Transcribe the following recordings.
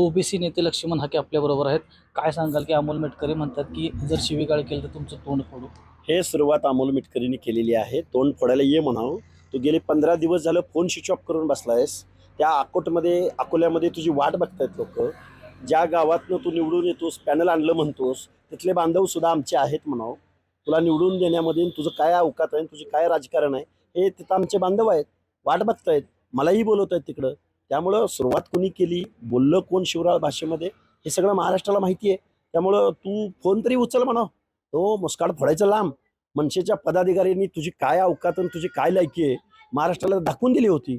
OBC नेते लक्ष्मण हाके आपल्याबरोबर आहेत. काय सांगाल की अमोल मेटकरी म्हणतात की जर शिवीगाळ केलं तर तुमचं तोंड फोडू? हे सुरुवात अमोल मिटकरीने केलेली आहे. तोंड फोडायला ये म्हणावं. तू गेले पंधरा दिवस झालं फोन स्विच ऑफ करून बसला आहेस त्या अकोटमध्ये अकोल्यामध्ये तुझी वाट बघतायत लोक. ज्या गावातनं तू निवडून येतोस पॅनल आणलं म्हणतोस तिथले बांधवसुद्धा आमचे आहेत म्हणावं. तुला निवडून देण्यामध्ये तुझं काय अवकात आहे तुझे काय राजकारण आहे हे तिथं आमचे बांधव आहेत. वाट बघतायत. मलाही बोलवत आहेत तिकडं. त्यामुळं सुरुवात कोणी केली? बोललं कोण शिवराळ भाषेमध्ये? हे सगळं महाराष्ट्राला माहिती आहे. त्यामुळं तू फोन तरी उचल म्हणा तो मुस्काळ फोडायचा लांब. मनसेच्या पदाधिकाऱ्यांनी तुझी काय अवकात आणि तुझी काय लायकी आहे? महाराष्ट्राला दाखवून दिली होती.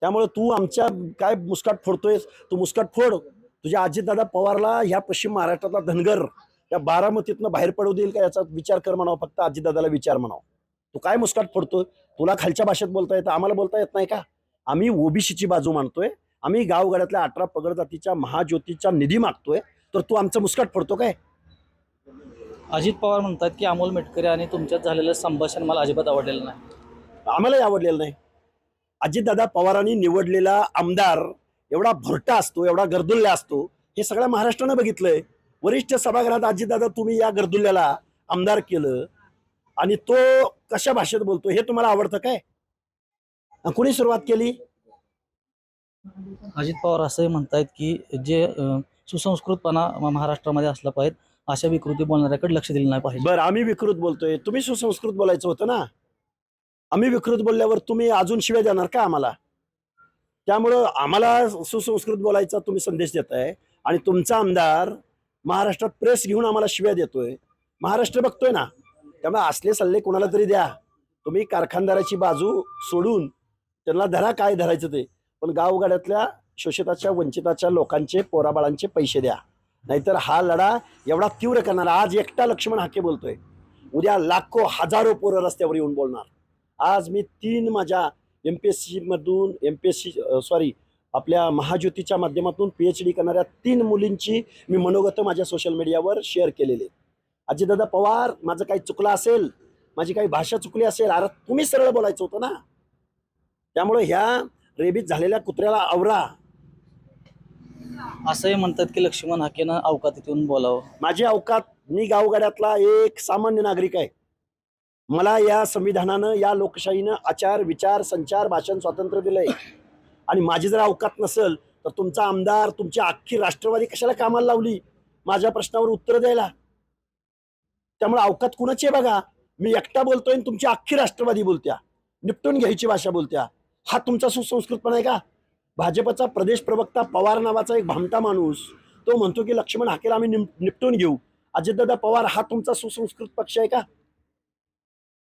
त्यामुळे तू आमच्या काय मुस्काट फोडतोयस? तू मुस्काट फोड. तुझ्या अजितदादा पवारला ह्या पश्चिम महाराष्ट्रातला धनगर. या बारामतीतनं बाहेर पडू देईल का याचा विचार कर म्हणावं. फक्त अजितदादाला विचार म्हणावं. तू काय मुस्काट फोडतोय? तुला खालच्या भाषेत बोलता येतं? आम्हाला बोलता येत नाही का? आम्ही ओबीसीची बाजू मानतोय. आम्ही गावगाड्यातल्या अठरा पगड जातीच्या महाज्योतीचा निधी मागतोय. तर तू आमचं मुस्काट फोडतो काय? अजित पवार म्हणतात की अमोल मेटकरी आणि तुमच्यात झालेलं संभाषण मला अजिबात आवडलेलं नाही. आम्हालाही आवडलेलं नाही. अजितदादा पवारांनी निवडलेला आमदार एवढा भरटा असतो एवढा गर्दुल्ल्या असतो हे सगळ्या महाराष्ट्रानं बघितलंय. वरिष्ठ सभागृहात अजितदादा तुम्ही या गर्दुल्ल्याला आमदार केलं आणि तो कशा भाषेत बोलतो हे तुम्हाला आवडतं काय? अन कुणी सुरुवात केली? अजित पवार असंही म्हणतायत की जे अं, सुसंस्कृतपणा म- महाराष्ट्रामध्ये असला पाहिजे अशा विकृती बोलणाऱ्याकडे लक्ष दिलं नाही पाहिजे. बरं आम्ही विकृत बोलतोय. तुम्ही सुसंस्कृत बोलायचं होतं ना? आम्ही विकृत बोलल्यावर तुम्ही अजून शिव्या देणार का आम्हाला? त्यामुळं आम्हाला सुसंस्कृत बोलायचा तुम्ही संदेश देताय आणि तुमचा आमदार महाराष्ट्रात प्रेस घेऊन आम्हाला शिव्या देतोय. महाराष्ट्र बघतोय ना? त्यामुळे असले सल्ले कोणाला तरी द्या. तुम्ही कारखानदाराची बाजू सोडून त्यांना धरा काय धरायचं ते. पण गावगाड्यातल्या शोषिताच्या वंचिताच्या लोकांचे पोराबाळांचे पैसे द्या. नाहीतर हा लढा एवढा तीव्र करणार. आज एकटा लक्ष्मण हाके बोलतोय. उद्या लाखो हजारो पोरं रस्त्यावर येऊन बोलणार. आज मी तीन माझ्या एम पी एस सी मधून M P S C sorry आपल्या महाज्योतीच्या माध्यमातून पी एच डी करणाऱ्या तीन मुलींची मी मनोगत माझ्या सोशल मीडियावर शेअर केलेले अजितदादा पवार माझं काही चुकलं असेल माझी काही भाषा चुकली असेल अरे तुम्ही सरळ बोलायचं होतं ना. त्यामुळे ह्या रेबीत झालेल्या कुत्र्याला आवरा. असंही म्हणतात की लक्ष्मण हाकेनं अवकातीत येऊन बोलावं. माझी अवकात मी गावगाड्यातला एक सामान्य नागरिक आहे. मला या संविधानानं या लोकशाहीनं आचार विचार संचार भाषण स्वातंत्र्य दिलंय. आणि माझी जर अवकात नसेल तर तुमचा आमदार तुमची अख्खी राष्ट्रवादी कशाला कामाला लावली? माझ्या प्रश्नावर उत्तर द्यायला. त्यामुळे अवकात कुणाची आहे बघा? मी एकटा बोलतोय आणि तुमची अख्खी राष्ट्रवादी बोलत्या. निपटून घ्यायची भाषा बोलत्या. हा तुमचा सुसंस्कृतपणा आहे का? भाजपचा प्रदेश प्रवक्ता पवार नावाचा एक भामटा माणूस तो म्हणतो की लक्ष्मण हाकेला आम्ही निपटून घेऊ. अजितदादा पवार हा तुमचा सुसंस्कृत पक्ष आहे का?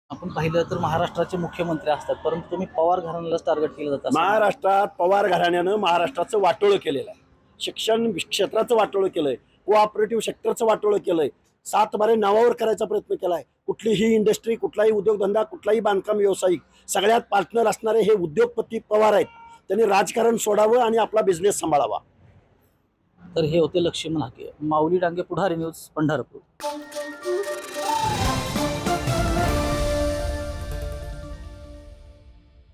आपण पाहिलं तर महाराष्ट्राचे मुख्यमंत्री असतात परंतु तुम्ही पवार घराण्यालाच टार्गेट केलं जातं असं महाराष्ट्रात पवार घराण्यानं महाराष्ट्राचं वाटोळं केलेलं आहे. शिक्षण क्षेत्राचं वाटोळं केलंय. कोऑपरेटिव्ह सेक्टरचं वाटोळं केलंय. सात बारे नावावर करायचा प्रयत्न केलाय. कुठलीही इंडस्ट्री कुठलाही उद्योगधंदा कुठलाही बांधकाम व्यावसायिक सगळ्यात पार्टनर असणारे हे उद्योगपती पवार आहेत. त्यांनी राजकारण सोडावं आणि आपला बिझनेस सांभाळावा. तर हे होते लक्ष्मण हाके. माऊली डांगे पुढारी न्यूज पंढरपूर.